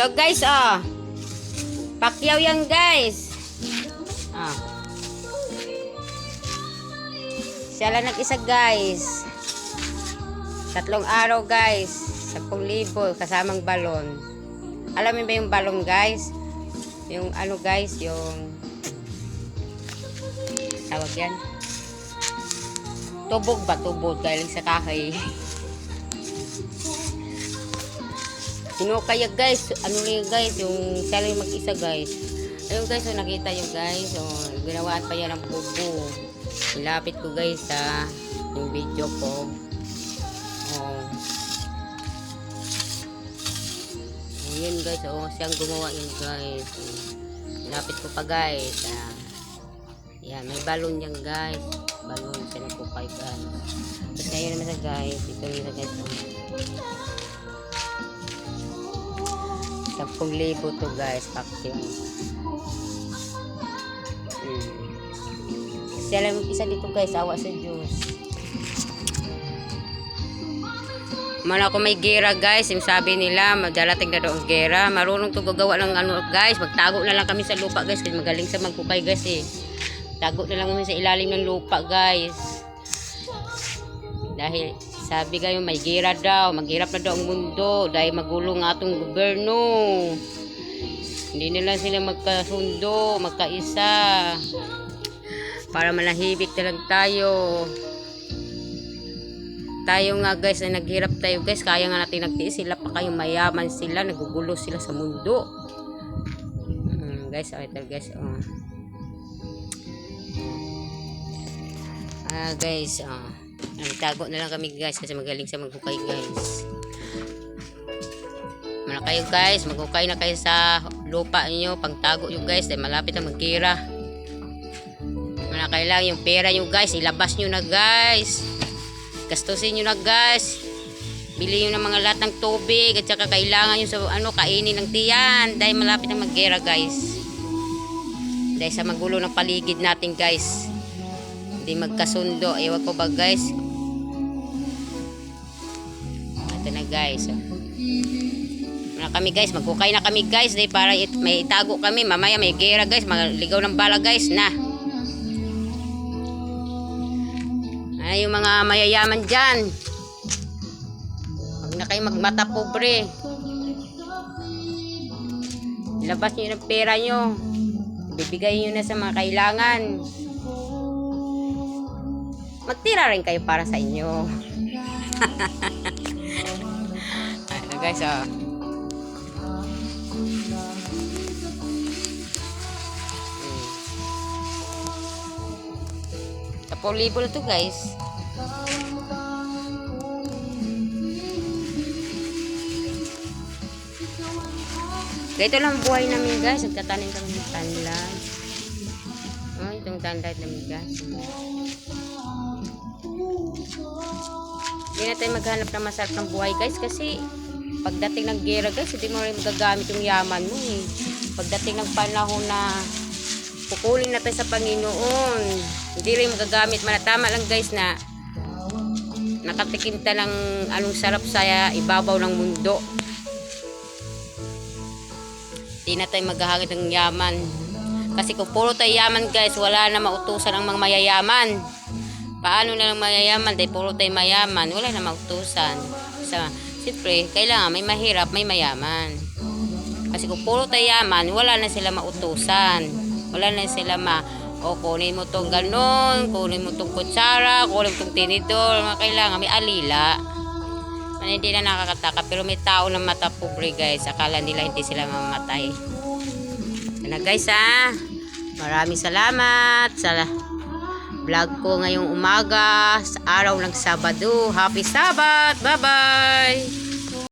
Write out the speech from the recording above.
So guys, oh. Pakyaw yan guys. Ah. Siya lang nag-isa guys. Tatlong araw guys. 10,000 kasamang balon. Alam mo ba yung balon guys? Yung ano guys, yung tawag yan. Tubog ba? Tubog galing sa kahoy. Sino kaya guys? Ano na yun guys? Yung siya yung mag-isa guys. Ayun guys, so nakita nyo guys. So, ginawaan pa yan ng bubo. Ilapit ko guys sa yung video ko. Oh. Ayun guys, oh, siyang gumawa yun guys. Ilapit ko pa guys. Ah. Yan, may balon yan guys. Balon siya nagpupay guys. Tapos ngayon naman sa guys. Ito yung sa guys. Oh. 10,000 to guys, vacuum. Hmm. Kasi alam isa dito guys, awa sa Diyos. Man ako may gera guys, yung sabi nila, madalating na ang gera. Marunong to gagawa ng ano guys, magtago na lang kami sa lupa guys, kasi magaling sa magkukay guys eh. Tago na lang kami sa ilalim ng lupa guys. Dahil sabi kayo may gira daw, maghirap na daw ang mundo dahil magulo nga atong gobyerno. Hindi na lang sila magkasundo, magkaisa. Para manahibik na lang tayo. Tayo nga guys na naghirap tayo guys, kaya nga natin nagtiis sila pa kayo mayaman sila, nagugulo sila sa mundo. Mm, guys, oh, ito guys, oh. Ah, guys, oh. Nagtago na lang kami guys kasi magaling sa maghukay guys. Kayo guys, maghukay na kayo sa lupa niyo, pangtago niyo guys, dahil malapit na magkira. Kayo lang yung pera niyo guys, ilabas niyo na guys. Gastusin niyo na guys. Bili niyo ng mga lahat ng tubig at saka kailangan niyo sa ano kainin ng tiyan dahil malapit na magkira guys. Dahil sa magulo ng paligid natin guys. Hindi magkasundo. Ewan ko ba guys. Guys. Na kami guys. Magkukay na kami guys. Dahil para it, may itago kami. Mamaya may gera guys. Maligaw ng bala guys na. Ay yung mga mayayaman dyan. Huwag na kayo magmata pobre. Ilabas nyo ng pera nyo. Bibigay nyo na sa mga kailangan magtira rin kayo para sa inyo. guys. Hmm. Tapos libo na to guys. Ganito lang ang buhay namin guys. Nagtatanim kami ng tanlan. Oh, itong tanlan namin guys. Hindi na tayo maghanap ng masarap ng buhay guys kasi pagdating ng gera guys, hindi mo rin magagamit yung yaman mo eh. Pagdating ng panahon na pukulin na tayo sa Panginoon, hindi rin magagamit. Manatama lang guys na nakatikim ta ng anong sarap sa ibabaw ng mundo. Hindi na tayo maghahangit ng yaman. Kasi kung puro tayo yaman guys, wala na mautusan ang mga mayayaman. Paano na lang mayayaman? Dahil puro tayo mayaman, wala na mautusan. Sa, siyempre, kailangan may mahirap, may mayaman. Kasi kung puro tayo yaman, wala na sila mautusan. Wala na sila ma, o kunin mo tong ganon, kunin mo tong kutsara, kunin mo tong tinidor, mga kailangan, may alila. Ano, hindi na nakakataka, pero may tao na mata pobre guys, akala nila hindi sila mamamatay. Na guys ha, maraming salamat sa vlog ko ngayong umaga sa araw ng Sabado. Happy Sabat! Bye-bye!